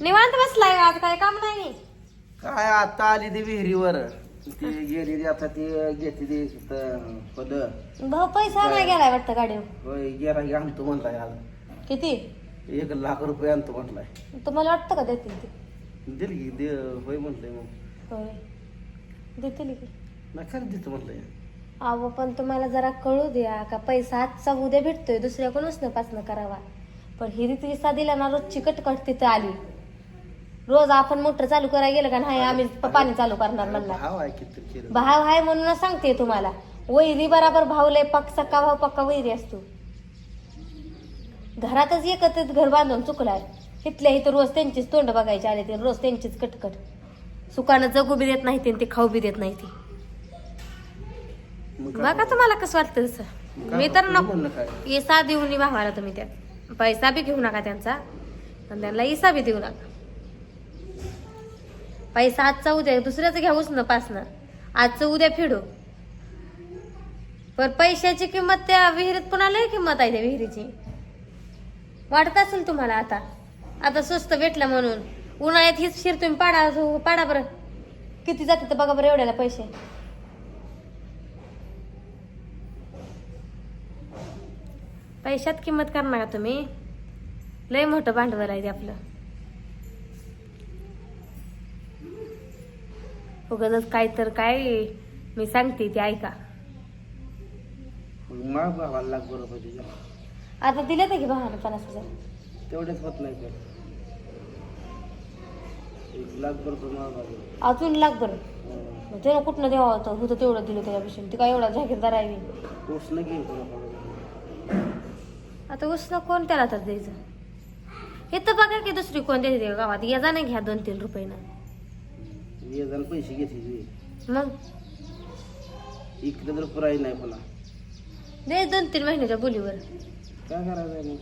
निवांत बसलाय आज काय काम नाही? काय आता आली ती विहिरीवर. ती गेली ती आता ती घेते ती तिथं पद. भाऊ पैसा नाही गेलाय वाटतं गाडीवर? होय गेला की आणतो म्हणलाय आज. किती? एक लाख रुपये आणतो म्हणलाय. तुम्हाला वाटतं का देतील ते? दिल की दे होय म्हणलंय मग. होय. देतील की? नका देतो म्हणलंय. अहो पण तुम्हाला जरा कळू द्या का? पैसा आजचा उद्या भेटतोय दुसऱ्याकडूनच न पासनं करावा? पण हिरीत विसा दिला ना रोजची कटकट तिथं आली. रोज आपण मोटर चालू करायला गेलं का नाही आम्ही प- पाणी चालू करणार म्हणणार भाव आहे किती केलं. भाव आहे म्हणूनच सांगते तुम्हाला. वैरी बराबर भाव लय पक सक्का भाव पक्का वैरी असतो. घरातच एकत्रित घर बांधून चुकलाय. इथल्या इथं रोज त्यांचीच तोंड बघायचे आले ते रोज त्यांचीच कटकट. सुकानं जगू बी देत नाही ते खाऊ बी देत नाही ती. मग काय बघा तुम्हाला कसं वाटतं तसं. मी तर नको. म्हणलं काय. इसा देऊन भावाला तुम्ही त्यात. पैसा बी घेऊ नका त्यांचा. पण त्यांना इसा बी देऊ नका. पैसा आजचा उद्या दुसऱ्याचं घ्याऊच न पासनं आजचं उद्या फिडू. पण पैशाची किंमत त्या विहिरीत पुन्हा लय किंमत आहे त्या विहिरीची? वाटत असेल तुम्हाला आता. आता स्वस्त भेटलं म्हणून. उन्हाळ्यात हीच शिर तुम्ही पाडा पाडा बरं. किती जाते तर बघा बरं एवढ्याला पैसे. पैशात किंमत करणार का तुम्ही? लय मोठं भांडवल आहे ते आपलं. उगाच काय तर काय मी सांगते ते ऐका. मग माग भावाला लाख बरोबर तुझ्या आता दिले तर की भावानं पन्नास हजार. तेवढेच होत नाही तर एक लाख बरोबर माग अजून लाख बरं मग त्यानं कुठनं द्यावं होतं होतं तेवढं दिलं त्याच्यापासून ते काय एवढा जागीरदार आहे मी. आता उसनं कोण त्याला तर द्यायचं? हे तर बघा की दुसरी कोण द्यायची गावात. या जा नाही घ्या दोन तीन रुपयानं पैसे मग? इकडे तर पुराई नाही पुन्हा दे दोन तीन महिन्याच्या बोलीवर. काय करायचं मग?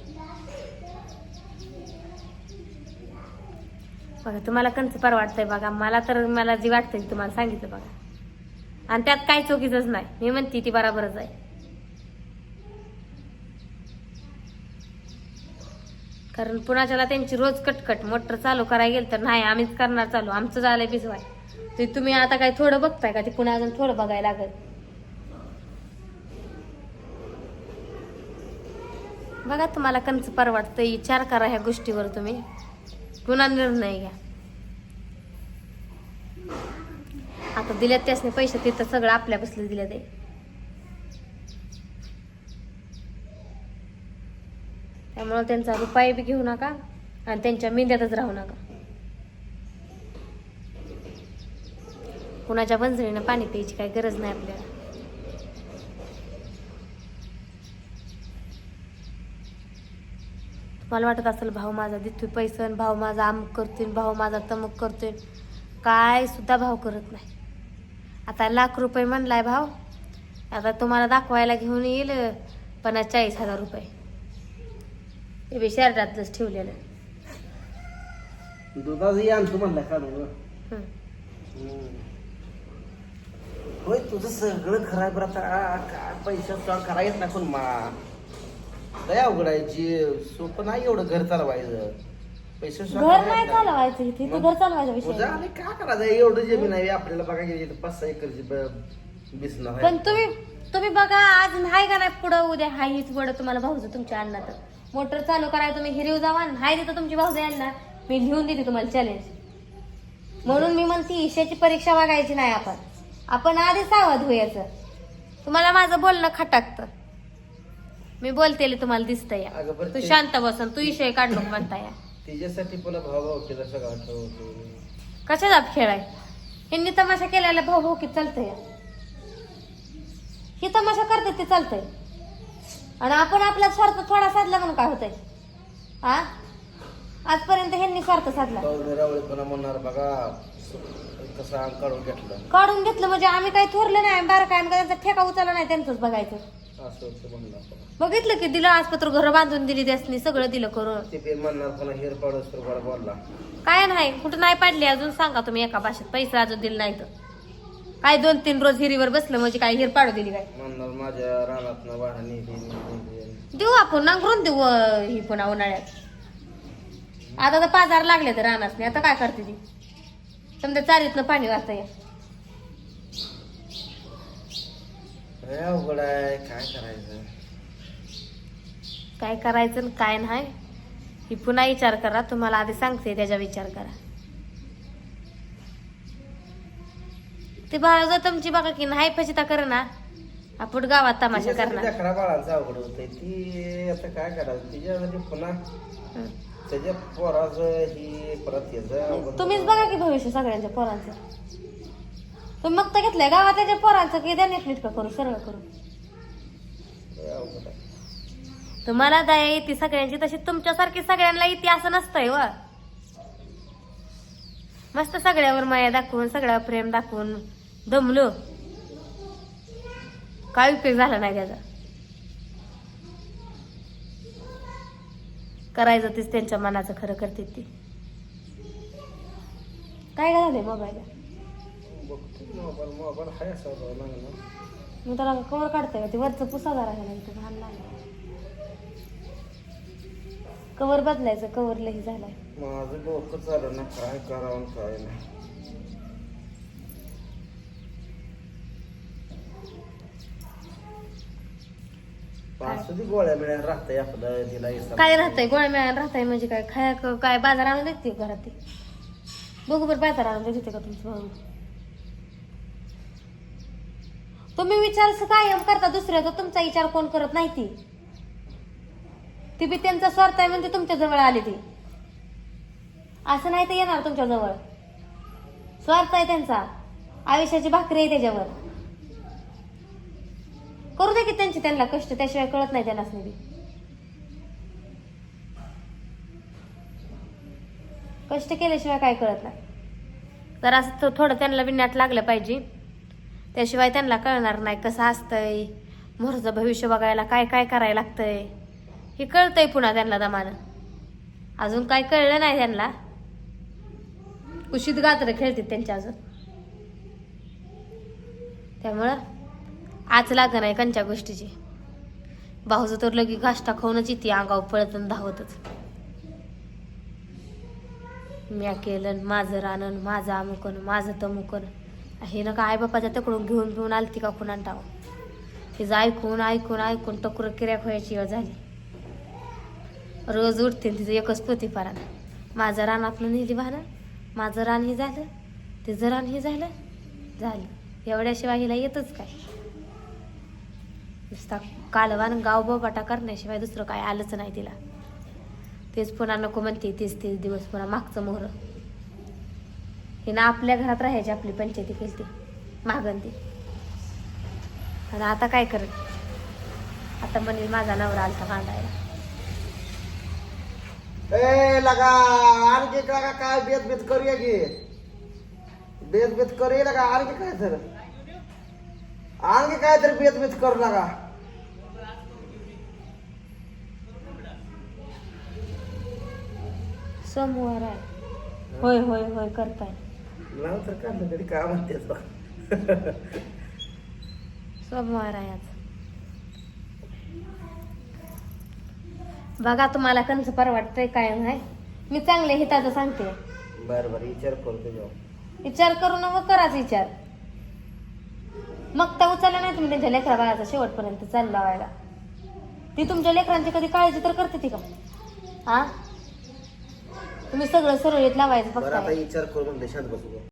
बघा तुम्हाला कंच परवाडतंय बघा. मला तर मला जी वाटतंय ती तुम्हाला सांगितलं बघा. आणि त्यात काही चुकीचंच नाही. मी म्हणते ती बराबरच आहे. कारण पुण्याच्याला त्यांची रोज कटकट. मोटर चालू करायला गेलं तर नाही आम्हीच करणार चालू. आमचं झालंय बिजवाय. ते तुम्ही आता काय थोडं बघताय का? ते कुणा अजून थोडं बघायला लागल. बघा तुम्हाला कंच परवडतंय विचार करा ह्या गोष्टीवर तुम्ही. कुणा निर्णय घ्या. आता दिल्यात त्यासने पैसे तिथं सगळं आपल्या बसले दिलं ते त्यामुळं त्यांचा रुपाय बी घेऊ नका आणि त्यांच्या मेंद्यातच राहू नका. कुणाच्या बंजरीनं पाणी प्यायची काही गरज नाही आपल्याला. मला वाटत असेल भाऊ माझा देतोय पैसे भाऊ माझा अमुक करतोय भाऊ माझा तमुक करतोय. काय सुद्धा भाव करत नाही. आता लाख रुपये म्हणलाय भाव आता तुम्हाला दाखवायला घेऊन येईल पन्नास चाळीस हजार रुपये. ते बी शर्टातलंच ठेवलेलं. दुधाचं आणतो म्हणलाय हं. होय तुझं सगळं खरं आहे बरं आता. पैसा करायच ना पण मा. लय अवघड आहे सोपं नाही एवढं घर चालवायचं. पैसे घर नाही चालवायचं इथे इथं घर चालवायचा विषय तुझं नाही. आणि काय करायचं? एवढं जमीन आहे आपल्याला बघा गेली तर पाच सहा एकरची बिसना आहे. पण तुम्ही तुम्ही बघा आज नाही का नाही पुढं उद्या हाय हीच वड तुम्हाला भाऊज तुमच्या अण्णा तर मोटर चालू करायला तुम्ही हिरीव जावा हाय तिथं तुमची भाऊज अण्णा मी लिहून देते तुम्हाला चॅलेंज म्हणून मी म्हणते ईशाची परीक्षा बघायची नाही आपण. आपण आधी सावध होयाचं तुम्हाला माझं बोलणं खटाकतं. मी बोलतेले तुम्हाला दिसतंय. या. बरं तू ते- शांत बसन तू ईशय काढ नको म्हणता या तिच्यासाठी पुन्हा भाव भाव केला सगळं आठवतो कशाचा खेळ आहे? ह्यांनी तमाशा केलेला भाऊ भाऊ की चालतंय? हे तमाशा करतात ते चालतंय. आणि आपण आपला स्वार्थ थोडा साधला म्हणून काय होतंय? हा आजपर्यंत ह्यांनी स्वार्थ साधला. रावळेपणा म्हणणार बघा कसं अंग काढून घेतलं. काढून घेतलं म्हणजे आम्ही काही थोरलं नाही बारा काय आम्ही काय त्यांचा ठेका उचलला नाही त्यांचंच बघायचं. असं. बघितलं की दिलं आजपत्र घर बांधून दिली त्यासनी सगळं दिलं करून. ते म्हणणार हेर बोलला. काय नाही कुठं नाही पाडली अजून सांगा तुम्ही एका भाषेत पैसे अजून दिले नाही तर काय दोन तीन रोज हिरीवर बसलं म्हणजे काय हिर पाडू दिली काय? म्हणणार माझ्या रानात. देऊ आपण नांगरून देऊ अं, ही पुन्हा उन्हाळ्यात. आता तर पाजार लागले तर रानास नाही आता काय करते ती? समजा चारीतनं पाणी वाचता या. लय अवघड आहे. काय करायचं? काय करायचं आणि काय नाही? ही पुन्हा विचार करा. तुम्हाला आधी सांगते त्याचा विचार करा. ते बाळा जर तुमची बघा की नाही फचिता कर ना. आपण गावात तमाशा तिच्यासाठी करणार. बाळांचं अवघड होतंय. ती आता काय करायचं? तिच्यासाठी पुन्हा हं. त्याच्या पोराचं ही परत याचं तुम्हीच बघा की भविष्य सगळ्यांच्या पोरांचं. तुम्ही मग तर घेतलंय गावातल्या ज्या पोरांचं की द्या नीटनीटकं करू सरळ करू लय अवघड आहे. तुम्हाला दया येते सगळ्यांची तशी तुमच्यासारखी सगळ्यांना येते असं नसतंय व. मस्त सगळ्यावर माया दाखवून सगळ्यावर प्रेम दाखवून दमलो. काय उपयोग झाला नाही त्याचा? करायचं तेच त्यांच्या मनाचं खरं करते ती. काय झालंय मोबाईल? बघतो मोबाईल मोबाईल मी त्याला कवर काढते का? ते वरचं पुसादार आहे ना इथं घाण कवर बदलायचं कवर लई झालाय. माझं डोकं चालू ना काय करावं काय नाही. गोळ्या राहतंय आपलं तिला काय राहतंय? गोळ्या मिळायला राहतंय म्हणजे काय? खाया काय बाजार आणून देते घरात ते? बघू बरं बाजार आणून देते का तुमचं भाऊ? तुम्ही विचार स- कायम करता दुसऱ्याचा तुमचा विचार कोण करत नाही ती. ती बी त्यांचा स्वार्थ आहे म्हणजे तुमच्या जवळ आली ती. असं नाही तर येणार तुमच्या जवळ. स्वार्थ आहे त्यांचा. आयुष्याची भाकरी आहे त्याच्यावर. करू दे की त्यांची त्यांना कष्ट त्याशिवाय कळत नाही त्यांना नाही कष्ट केल्याशिवाय काय कळत नाही. तर असं थोडं त्यांना विनाट लागलं पाहिजे. त्याशिवाय त्यांना कळणार नाही कसं असतंय. मोरचं भविष्य बघायला काय काय करायला लागतंय. हे कळतंय पुन्हा त्यांना दमानं. अजून काय कळलं नाही त्यांना. कुशीत गात्र खेळतात त्यांच्या अजून. त्यामुळं आज लाग नाही कंच्या गोष्टीची. भाऊचं तर लगी घाष्टा खाऊनच येते अंगावर पळत आणि धावतच. म्या केलं माझं रानन माझं अमुकन माझं तमुकन. हे ना आई बापाच्या तकडून घेऊन घेऊन आलती का कुणा टाव तिचं ऐकून ऐकून ऐकून टकुरं किऱ्या खोयाची वेळ झाली. रोज उठते तिचं एकच पोती पारानं. माझं रानातलं नेली भानं. माझं रान हे झालं. तिचं रान हे झालं. झालं. एवढ्याशिवाय हिला येतच काय? नुसता कालवान गाव बोबाटा करण्याशिवाय दुसरं काय आलंच नाही तिला. तेच पुन्हा नको म्हणते तीस तीस दिवस पुन्हा मागचं मोहर. हे ना आपल्या घरात राहायची आपली पंचायती केली मागण ती. आणि आता काय करत आता म्हणे माझा नवरा आलता बांधायला ए लगा आणखी लगा काय बेत बेत करूया की? बेत बेत करूया लगा आणखी काय सर आणखी काय तर बेत बेत करू लागा सोमवार आहे. होय होय होय करताय. तर तरी काय म्हणते सोमवार आहे आज. बघा तुम्हाला कंच परवडतंय काय नाही. मी चांगले हिताचं सांगते. बर बर विचार करतो जेव्हा विचार करू ना मग कराच विचार. मग त्या उचलला नाही तुम्ही त्यांच्या लेकरा बाळाचा शेवटपर्यंत चाल लावायला ती तुमच्या लेकरांची कधी काळजी तर करते ती का? हा? तुम्ही सगळं सुरळीत लावायचं बरं आता फक्त विचार करू म्हणते शांत बसू